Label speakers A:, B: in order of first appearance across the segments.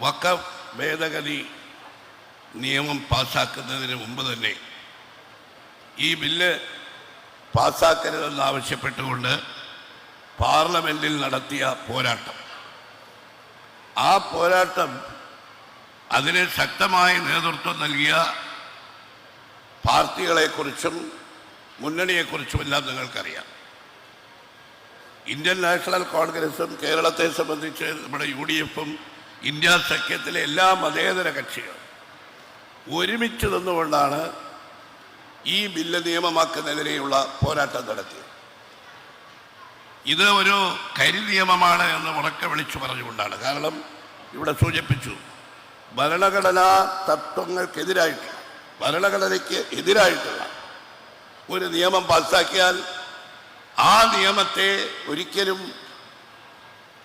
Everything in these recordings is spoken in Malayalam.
A: വഖഫ് ഭേദഗതി നിയമം പാസ്സാക്കുന്നതിന് മുമ്പ് തന്നെ ഈ ബില്ല് പാസ്സാക്കരുതെന്നാവശ്യപ്പെട്ടുകൊണ്ട് പാർലമെന്റിൽ നടത്തിയ പോരാട്ടം. ആ പോരാട്ടം അതിന് ശക്തമായ നേതൃത്വം നൽകിയ പാർട്ടികളെക്കുറിച്ചും മുന്നണിയെക്കുറിച്ചും മുന്നണിയെക്കുറിച്ചുമെല്ലാം നിങ്ങൾക്കറിയാം. ഇന്ത്യൻ നാഷണൽ കോൺഗ്രസും കേരളത്തെ സംബന്ധിച്ച് നമ്മുടെ യു ഡി എഫും ഇന്ത്യ സഖ്യത്തിലെ എല്ലാ മതേതര കക്ഷികളും ഒരുമിച്ച് നിന്നുകൊണ്ടാണ് ഈ ബില്ല് നിയമമാക്കുന്നതിനെയുള്ള പോരാട്ടം നടത്തിയത്. ഇത് ഒരു കരി നിയമമാണ് എന്ന് ഉറക്കെ വിളിച്ചു പറഞ്ഞുകൊണ്ടാണ്. കാരണം ഇവിടെ സൂചിപ്പിച്ചു ഭരണഘടനാ തത്വങ്ങൾക്കെതിരായിട്ട് ഭരണഘടനയ്ക്ക് എതിരായിട്ടുള്ള ഒരു നിയമം പാസാക്കിയാൽ ആ നിയമത്തെ ഒരിക്കലും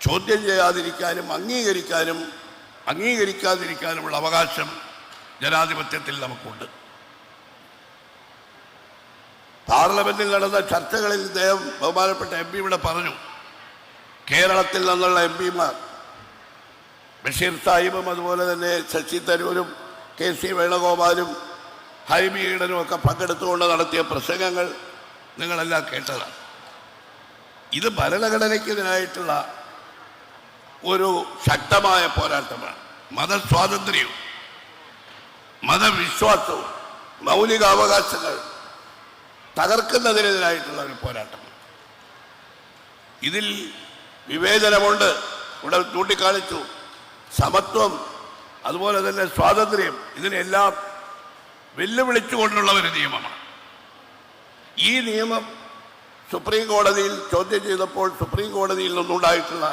A: ചോദ്യം ചെയ്യാതിരിക്കാനും അംഗീകരിക്കാനും അംഗീകരിക്കാതിരിക്കാനുമുള്ള അവകാശം ജനാധിപത്യത്തിൽ നമുക്കുണ്ട്. പാർലമെന്റിൽ നടന്ന ചർച്ചകളിൽ ഇദ്ദേഹം ബഹുമാനപ്പെട്ട എം പി ഇവിടെ പറഞ്ഞു കേരളത്തിൽ നിന്നുള്ള എം പിമാർ ബഷീർ സാഹിബും അതുപോലെ തന്നെ ശശി തരൂരും കെ സി വേണുഗോപാലും ഹൈബി ഈഡനും ഒക്കെ പങ്കെടുത്തുകൊണ്ട് നടത്തിയ പ്രസംഗങ്ങൾ നിങ്ങളെല്ലാം കേട്ടതാണ്. ഇത് ഭരണഘടനയ്ക്കെതിരായിട്ടുള്ള ഒരു ശക്തമായ പോരാട്ടമാണ്. മതസ്വാതന്ത്ര്യവും മതവിശ്വാസവും മൗലികാവകാശങ്ങൾ തകർക്കുന്നതിനെതിരായിട്ടുള്ള ഒരു പോരാട്ടം ഇതിൽ വിവേചനമുണ്ട്. ഇവിടെ ചൂണ്ടിക്കാണിച്ചു. സമത്വം അതുപോലെ തന്നെ സ്വാതന്ത്ര്യം ഇതിനെല്ലാം വെല്ലുവിളിച്ചുകൊണ്ടുള്ള ഒരു നിയമമാണ്. ഈ നിയമം സുപ്രീം കോടതിയിൽ ചോദ്യം ചെയ്തപ്പോൾ സുപ്രീം കോടതിയിൽ നിന്നുണ്ടായിട്ടുള്ള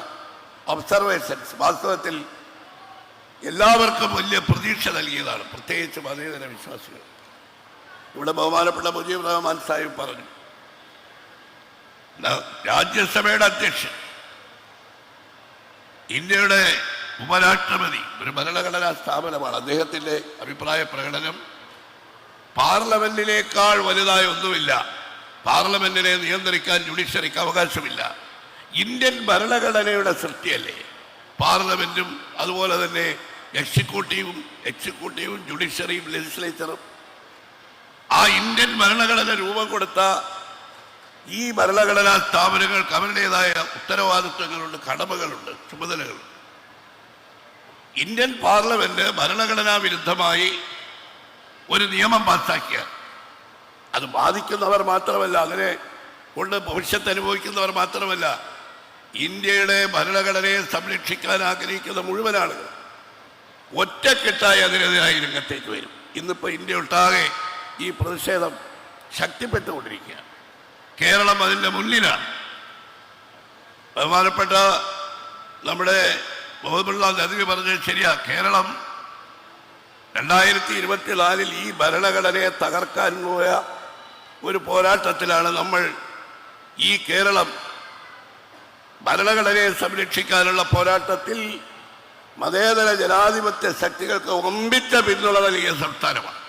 A: ഒബ്സർവേഷൻസ് വാസ്തവത്തിൽ എല്ലാവർക്കും വലിയ പ്രതീക്ഷ നൽകിയതാണ്. പ്രത്യേകിച്ച് മതേതര വിശ്വാസികൾ. ഇവിടെ ബഹുമാനപ്പെട്ട മുജീബ് റഹ്മാൻ സാഹിബ് പറഞ്ഞു രാജ്യസഭയുടെ അധ്യക്ഷൻ ഇന്ത്യയുടെ ഉപരാഷ്ട്രപതി ഒരു ഭരണഘടനാ സ്ഥാപനമാണ്. അദ്ദേഹത്തിന്റെ അഭിപ്രായ പ്രകടനം പാർലമെന്റിനേക്കാൾ വലുതായ ഒന്നുമില്ല പാർലമെന്റിനെ നിയന്ത്രിക്കാൻ ജുഡീഷ്യറിക്ക് അവകാശമില്ല. ഇന്ത്യൻ ഭരണഘടനയുടെ സൃഷ്ടിയല്ലേ? പാർലമെന്റും അതുപോലെ തന്നെ എക്സിക്യൂട്ടീവും എക്സിക്യൂട്ടീവും ജുഡീഷ്യറിയും ലെജിസ്ലേച്ചറും ആ ഇന്ത്യൻ ഭരണഘടന രൂപം കൊടുത്ത ഈ ഭരണഘടനാ സ്ഥാപനങ്ങൾക്ക് അവരുടേതായ ഉത്തരവാദിത്വങ്ങളുണ്ട് കടമകളുണ്ട് ചുമതലകളുണ്ട്. ഇന്ത്യൻ പാർലമെന്റ് ഭരണഘടനാ വിരുദ്ധമായി ഒരു നിയമം പാസ്സാക്കിയാൽ അത് ബാധിക്കുന്നവർ മാത്രമല്ല അങ്ങനെ കൊണ്ട് ഭവിഷ്യത്ത് അനുഭവിക്കുന്നവർ മാത്രമല്ല ഇന്ത്യയുടെ ഭരണഘടനയെ സംരക്ഷിക്കാൻ ആഗ്രഹിക്കുന്ന മുഴുവൻ ആളുകൾ ഒറ്റക്കെട്ടായി അതിനെതിരായി രംഗത്തേക്ക് വരും. ഇന്നിപ്പോൾ ഇന്ത്യ ഒട്ടാകെ ഈ പ്രതിഷേധം ശക്തിപ്പെട്ടുകൊണ്ടിരിക്കുകയാണ്. കേരളം അതിന്റെ മുന്നിലാണ്. ബഹുമാനപ്പെട്ട നമ്മുടെ മുഹമ്മദ് നദവി പറഞ്ഞത് ശരിയാ. കേരളം രണ്ടായിരത്തി ഇരുപത്തിനാലിൽ ഈ ഭരണഘടനയെ തകർക്കാൻ പോയ ഒരു പോരാട്ടത്തിലാണ് നമ്മൾ ഈ കേരളം ഭരണഘടനയെ സംരക്ഷിക്കാനുള്ള പോരാട്ടത്തിൽ മതേതര ജനാധിപത്യ ശക്തികൾക്ക് ഒമ്പിച്ച പിന്തുണ നൽകിയ സംസ്ഥാനമാണ്.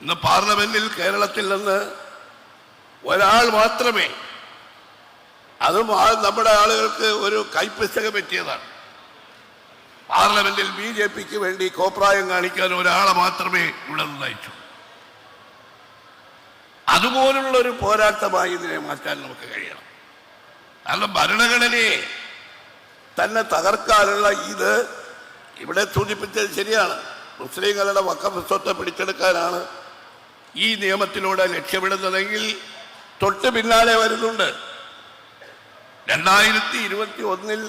A: ഇന്ന് പാർലമെന്റിൽ കേരളത്തിൽ നിന്ന് ഒരാൾ മാത്രമേ അതും നമ്മുടെ ആളുകൾക്ക് ഒരു കൈപ്പുസ്തകം പറ്റിയതാണ് പാർലമെന്റിൽ ബി ജെ പിക്ക് വേണ്ടി കോപ്രായം കാണിക്കാൻ ഒരാളെ മാത്രമേ ഇവിടെ നിന്ന് അയച്ചു. അതുപോലുള്ള ഒരു പോരാട്ടമായി ഇതിനെ മാറ്റാൻ നമുക്ക് കഴിയണം. കാരണം ഭരണഘടനയെ തന്നെ തകർക്കാനുള്ള ഇത് ഇവിടെ സൂചിപ്പിച്ചത് ശരിയാണ്. മുസ്ലിങ്ങളുടെ വക്കഫ് പിടിച്ചെടുക്കാനാണ് ഈ നിയമത്തിലൂടെ ലക്ഷ്യമിടുന്നതെങ്കിൽ തൊട്ട് പിന്നാലെ വരുന്നുണ്ട്. രണ്ടായിരത്തി ഇരുപത്തി ഒന്നിൽ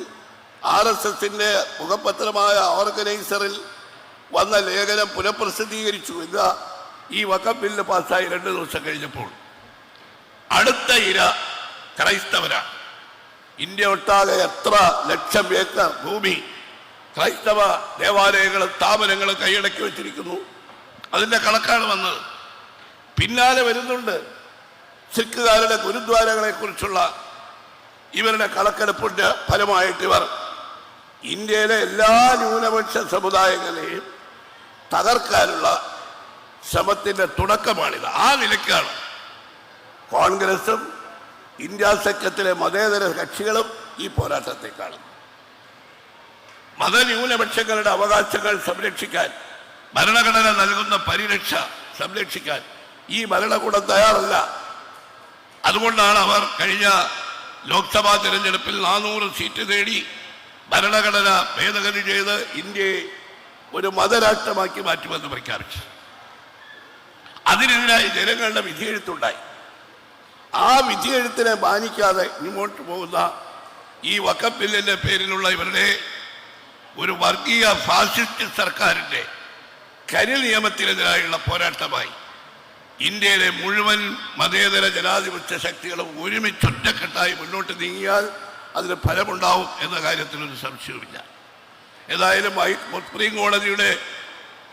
A: ആർ എസ് എസിന്റെ മുഖപത്രമായ ഓർഗനൈസറിൽ വന്ന ലേഖനം പുനഃപ്രസിദ്ധീകരിച്ചു ഇതാ ഈ വക്കം ബില്ല് പാസ്സായി രണ്ട് ദിവസം കഴിഞ്ഞപ്പോൾ. അടുത്ത ഇര ക്രൈസ്തവരാണ്. ഇന്ത്യ ഒട്ടാകെ എത്ര ലക്ഷം ഏക്കർ ഭൂമി ക്രൈസ്തവ ദേവാലയങ്ങളും സ്ഥാപനങ്ങളും കൈയടക്കി വെച്ചിരിക്കുന്നു. അതിന്റെ കണക്കാണ് വന്നത്. പിന്നാലെ വരുന്നുണ്ട് സിഖുകാരുടെ ഗുരുദ്വാരകളെ കുറിച്ചുള്ള ഇവരുടെ കണക്കെടുപ്പിന്റെ ഫലമായിട്ട് ഇവർ ഇന്ത്യയിലെ എല്ലാ ന്യൂനപക്ഷ സമുദായങ്ങളെയും തകർക്കാനുള്ള ശ്രമത്തിന്റെ തുടക്കമാണിത്. ആ നിലയ്ക്കാണ് കോൺഗ്രസും ഇന്ത്യ സഖ്യത്തിലെ മതേതര കക്ഷികളും ഈ പോരാട്ടത്തെ കാണും. മതന്യൂനപക്ഷങ്ങളുടെ അവകാശങ്ങൾ സംരക്ഷിക്കാൻ ഭരണഘടന നൽകുന്ന പരിരക്ഷ സംരക്ഷിക്കാൻ ഈ ഭരണകൂടം തയ്യാറല്ല. അതുകൊണ്ടാണ് അവർ കഴിഞ്ഞ ലോക്സഭാ തിരഞ്ഞെടുപ്പിൽ നാനൂറ് സീറ്റ് നേടി ഭരണഘടന ഭേദഗതി ചെയ്ത് ഇന്ത്യയെ ഒരു മതരാഷ്ട്രമാക്കി മാറ്റുമെന്ന് പ്രഖ്യാപിച്ചു അതിനെതിരായി ജനങ്ങളുടെ വിധിയെഴുത്തുണ്ടായി. ആ വിധിയെഴുത്തിനെ മാനിക്കാതെ മുന്നോട്ട് പോകുന്ന ഈ വക്കപ്പില്ലിന്റെ പേരിലുള്ള ഇവരുടെ ഒരു വർഗീയ ഫാസിസ്റ്റ് സർക്കാരിന്റെ കരി നിയമത്തിനെതിരായുള്ള പോരാട്ടമായി ഇന്ത്യയിലെ മുഴുവൻ മതേതര ജനാധിപത്യ ശക്തികളും ഒരുമിച്ചൊറ്റക്കെട്ടായി മുന്നോട്ട് നീങ്ങിയാൽ അതിന് ഫലമുണ്ടാവും എന്ന കാര്യത്തിൽ ഒരു സംശയവുമില്ല. ഏതായാലും സുപ്രീം കോടതിയുടെ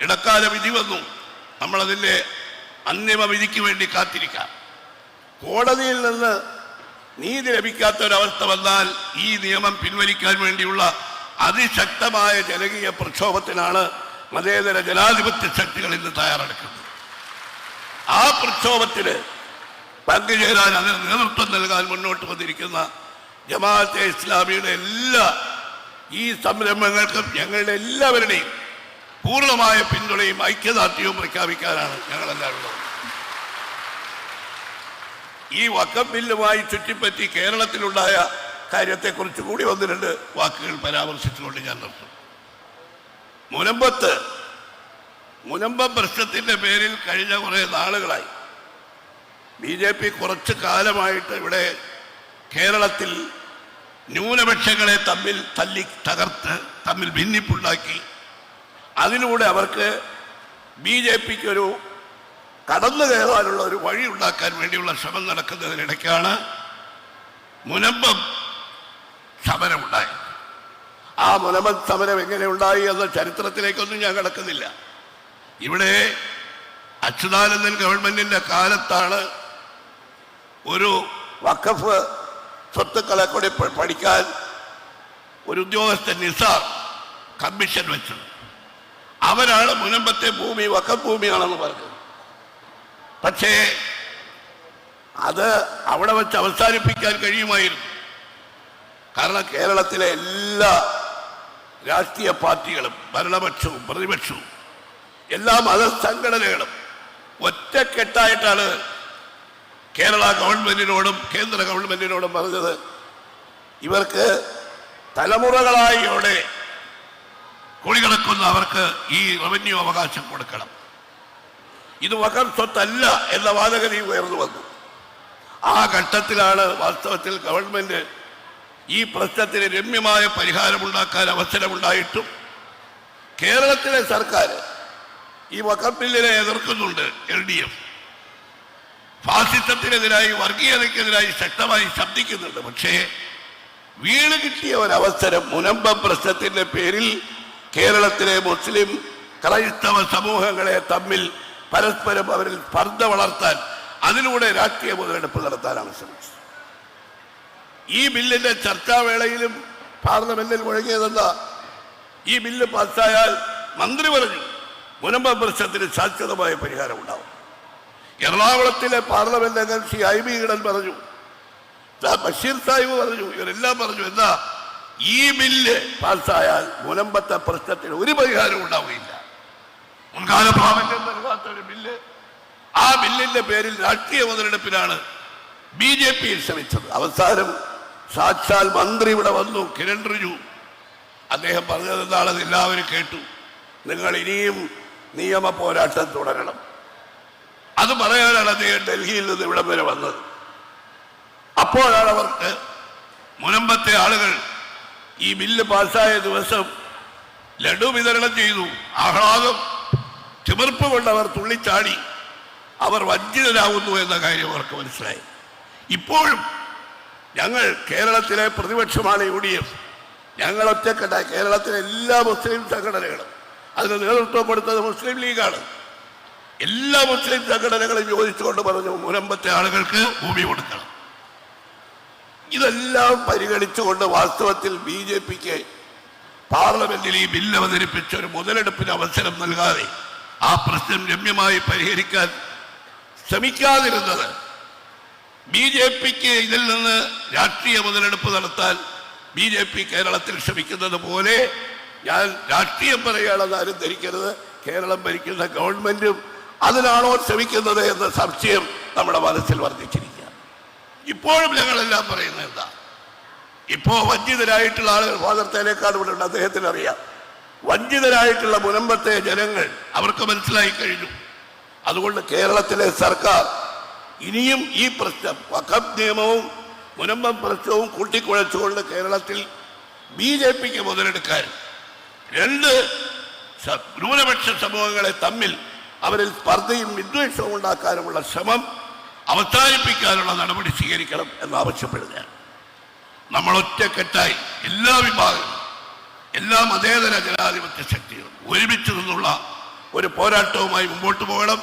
A: ഇടക്കാല വിധി വന്നു. നമ്മളതിന്റെ അന്തിമ വിധിക്ക് വേണ്ടി കാത്തിരിക്കാം. കോടതിയിൽ നിന്ന് നീതി ലഭിക്കാത്ത ഒരവസ്ഥ വന്നാൽ ഈ നിയമം പിൻവലിക്കാൻ വേണ്ടിയുള്ള അതിശക്തമായ ജനകീയ പ്രക്ഷോഭത്തിനാണ് മതേതര ജനാധിപത്യ ശക്തികൾ ഇന്ന് തയ്യാറെടുക്കുന്നത് ആ പ്രക്ഷോഭത്തിന് പങ്കുചേരാൻ അതിന് നേതൃത്വം നൽകാൻ മുന്നോട്ട് വന്നിരിക്കുന്ന ജമാഅത്തെ ഇസ്ലാമിയുടെ എല്ലാ ഈ സംരംഭങ്ങൾക്കും ഞങ്ങളുടെ എല്ലാവരുടെയും പൂർണമായ പിന്തുണയും ഐക്യദാർഢ്യവും പ്രഖ്യാപിക്കാനാണ് ഞങ്ങളെല്ലാവരും. ഈ വക്കം ബില്ലുമായി ചുറ്റിപ്പറ്റി കേരളത്തിലുണ്ടായ കാര്യത്തെക്കുറിച്ച് കൂടി ഒന്ന് രണ്ട് വാക്കുകൾ പരാമർശിച്ചുകൊണ്ട് ഞാൻ നിർത്തും. മുനമ്പത്ത് മുനമ്പം പ്രശ്നത്തിന്റെ പേരിൽ കഴിഞ്ഞ കുറേ നാളുകളായി ബി ജെ പി കുറച്ച് കാലമായിട്ട് ഇവിടെ കേരളത്തിൽ ന്യൂനപക്ഷങ്ങളെ തമ്മിൽ തല്ലി തകർത്ത് തമ്മിൽ ഭിന്നിപ്പുണ്ടാക്കി. അതിലൂടെ അവർക്ക് ബി ജെ പിക്ക് ഒരു കടന്നു കയറാനുള്ള ഒരു വഴി ഉണ്ടാക്കാൻ വേണ്ടിയുള്ള ശ്രമം നടക്കുന്നതിനിടയ്ക്കാണ് മുനമ്പം സമരമുണ്ടായത്. ആ മുനമ്പം സമരം എങ്ങനെ ഉണ്ടായി എന്ന ചരിത്രത്തിലേക്കൊന്നും ഞാൻ കിടക്കുന്നില്ല. ഇവിടെ അച്യുതാനന്ദൻ ഗവൺമെന്റിന്റെ കാലത്താണ് ഒരു വഖഫ് സ്വത്തുക്കളെ കൂടി പഠിക്കാൻ ഒരു ഉദ്യോഗസ്ഥൻ നിസാർ കമ്മീഷൻ വെച്ചത്. അവരാണ് മുനമ്പത്തെ ഭൂമി വഖഫ് ഭൂമിയാണെന്ന് പറഞ്ഞത്. പക്ഷേ അത് അവിടെ വെച്ച് അവസാനിപ്പിക്കാൻ കഴിയുമായിരുന്നു. കാരണം കേരളത്തിലെ എല്ലാ രാഷ്ട്രീയ പാർട്ടികളും ഭരണപക്ഷവും പ്രതിപക്ഷവും എല്ലാ മതസംഘടനകളും ഒറ്റക്കെട്ടായിട്ടാണ് കേരള ഗവൺമെന്റിനോടും കേന്ദ്ര ഗവൺമെന്റിനോടും പറഞ്ഞത്. ഇവർക്ക് തലമുറകളായി ഇവിടെ കുടികിടക്കുന്ന അവർക്ക് ഈ റവന്യൂ അവകാശം കൊടുക്കണം. ഇത് വകർ സ്വത്തല്ല എന്ന വാദഗതി ഉയർന്നു വന്നു. ആ ഘട്ടത്തിലാണ് വാസ്തവത്തിൽ ഗവൺമെന്റ് ഈ പ്രശ്നത്തിന് രമ്യമായ പരിഹാരമുണ്ടാക്കാൻ അവസരമുണ്ടായിട്ടും കേരളത്തിലെ സർക്കാർ ഈ വകം ബില്ലിനെ എതിർക്കുന്നുണ്ട് എൽ ഡി എഫ്. ഫാസിസത്തിനെതിരായി വർഗീയതയ്ക്കെതിരായി ശക്തമായി ശബ്ദിക്കുന്നുണ്ട്. പക്ഷേ വീണ് കിട്ടിയ ഒരവസരം മുനമ്പം പ്രശ്നത്തിന്റെ പേരിൽ കേരളത്തിലെ മുസ്ലിം ക്രൈസ്തവ സമൂഹങ്ങളെ തമ്മിൽ പരസ്പരം അവരിൽ സ്പർദ്ധ വളർത്താൻ അതിലൂടെ രാഷ്ട്രീയ മുതലെടുപ്പ് നടത്താനാണ് ശ്രമിച്ചത്. ഈ ബില്ലിന്റെ ചർച്ചാവേളയിലും പാർലമെന്റിൽ മുഴങ്ങിയതെന്താ? ഈ ബില്ല് പാസ്സായാൽ മന്ത്രി പറഞ്ഞു മുനമ്പ പ്രശ്നത്തിന് ശാശ്വതമായ പരിഹാരം ഉണ്ടാവും. എറണാകുളത്തിലെ പാർലമെന്റ് അംഗം ശ്രീ ഐ ബി ഈടൻ പറഞ്ഞു ബഷീർ സാഹിബ് പറഞ്ഞു ഇവരെല്ലാം പറഞ്ഞു എന്താ? ഈ ബില്ല് പാസ്സായാൽ മുനമ്പത്തെ പ്രശ്നത്തിന് ഒരു പരിഹാരം ഉണ്ടാവുകയില്ല. മുൻകാല പ്രാബല്യം നൽകാത്ത ബില്ല് ആ ബില്ലിന്റെ പേരിൽ രാഷ്ട്രീയ മുതലെടുപ്പിനാണ് ബി ജെ പി ശ്രമിച്ചത്. അവസാനം സാക്ഷാൽ മന്ത്രി ഇവിടെ വന്നു കിരൺ റിജു. അദ്ദേഹം പറഞ്ഞത് എന്താണെന്ന് എല്ലാവരും കേട്ടു. നിങ്ങൾ ഇനിയും നിയമ പോരാട്ടം തുടരണം. അത് പറയാനാണ് അദ്ദേഹം ഡൽഹിയിൽ നിന്ന് ഇവിടെ വരെ വന്നത്. അപ്പോഴാണ് അവർക്ക് മുനമ്പത്തെ ആളുകൾ ഈ ബില്ല് പാസ്സായ ദിവസം ലഡു വിതരണം ചെയ്തു. ആഹ്ലാദം തിമിർപ്പ് കൊണ്ട് അവർ തുള്ളിച്ചാടി. അവർ വഞ്ചിതരാകുന്നു എന്ന കാര്യം അവർക്ക് മനസ്സിലായി. ഇപ്പോഴും ഞങ്ങൾ കേരളത്തിലെ പ്രതിപക്ഷമാണ് യു ഡി എഫ് ഞങ്ങൾ ഒറ്റക്കെട്ട കേരളത്തിലെ എല്ലാ മുസ്ലിം സംഘടനകളും. അതിന് നേതൃത്വം കൊടുത്തത് മുസ്ലിം ലീഗാണ്. എല്ലാ മുസ്ലിം സംഘടനകളും യോജിച്ചുകൊണ്ട് പറഞ്ഞു മുനമ്പത്തെ ആളുകൾക്ക് ഭൂമി കൊടുക്കണം. ഇതെല്ലാം പരിഗണിച്ചുകൊണ്ട് വാസ്തവത്തിൽ ബി ജെ പിക്ക് പാർലമെന്റിൽ ഈ ബില്ല് അവതരിപ്പിച്ച ഒരു മുതലെടുപ്പിന് അവസരം നൽകാതെ ആ പ്രശ്നം രമ്യമായി പരിഹരിക്കാൻ ശ്രമിക്കാതിരുന്നത്. ബി ജെ പിക്ക് ഇതിൽ നിന്ന് രാഷ്ട്രീയ മുതലെടുപ്പ് നടത്താൻ ബി ജെ പി കേരളത്തിൽ ശ്രമിക്കുന്നത് പോലെ ഞാൻ രാഷ്ട്രീയം പറയുകയാണെന്ന് ആരും ധരിക്കരുത്. കേരളം ഭരിക്കുന്ന ഗവൺമെന്റും അതിനാണോ ശ്രമിക്കുന്നത് എന്ന സംശയം നമ്മുടെ മനസ്സിൽ വർദ്ധിച്ചിരിക്കുക. ഇപ്പോഴും ഞങ്ങളെല്ലാം പറയുന്നത് എന്താ? ഇപ്പോ വഞ്ചിതരായിട്ടുള്ള ആളുകൾ ഫാദർ തേനേക്കാട് ഇവിടെ ഉണ്ട് അദ്ദേഹത്തിന് അറിയാം വഞ്ചിതരായിട്ടുള്ള മുനമ്പത്തെ ജനങ്ങൾ അവർക്ക് മനസ്സിലായി കഴിഞ്ഞു. അതുകൊണ്ട് കേരളത്തിലെ സർക്കാർ ഇനിയും ഈ പ്രശ്നം വഖബ് നിയമവും മുനമ്പം പ്രശ്നവും കൂട്ടിക്കുഴച്ചുകൊണ്ട് കേരളത്തിൽ ബി ജെ പിക്ക് മുതലെടുക്കാൻ. രണ്ട് ന്യൂനപക്ഷ സമൂഹങ്ങളെ തമ്മിൽ അവരിൽ സ്പർദ്ധയും വിദ്വേഷവും ഉണ്ടാക്കാനുമുള്ള ശ്രമം അവസാനിപ്പിക്കാനുള്ള നടപടി സ്വീകരിക്കണം എന്ന് ആവശ്യപ്പെടുകയാണ് നമ്മൾ ഒറ്റക്കെട്ടായി എല്ലാ വിഭാഗങ്ങളും എല്ലാ മതേതര ജനാധിപത്യ ശക്തികളും ഒരുമിച്ച് നിന്നുള്ള ഒരു പോരാട്ടവുമായി മുമ്പോട്ട് പോകണം.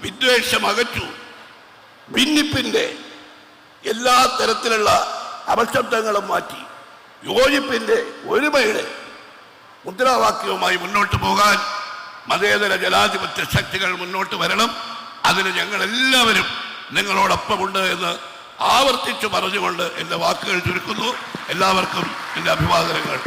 A: വിദ്വേഷം അകറ്റു. ഭിന്നിപ്പിന്റെ എല്ലാ തരത്തിലുള്ള അപശബ്ദങ്ങളും മാറ്റി. യോജിപ്പിന്റെ ഒരുമയുടെ മുദ്രാവാക്യവുമായി മുന്നോട്ട് പോകാൻ മതേതര ജനാധിപത്യ ശക്തികൾ മുന്നോട്ട് വരണം. അതിന് ഞങ്ങളെല്ലാവരും നിങ്ങളോടൊപ്പമുണ്ട് എന്ന് ആവർത്തിച്ചു പറഞ്ഞുകൊണ്ട് എന്റെ വാക്കുകൾ ചുരുക്കുന്നു. എല്ലാവർക്കും എന്റെ അഭിവാദനങ്ങൾ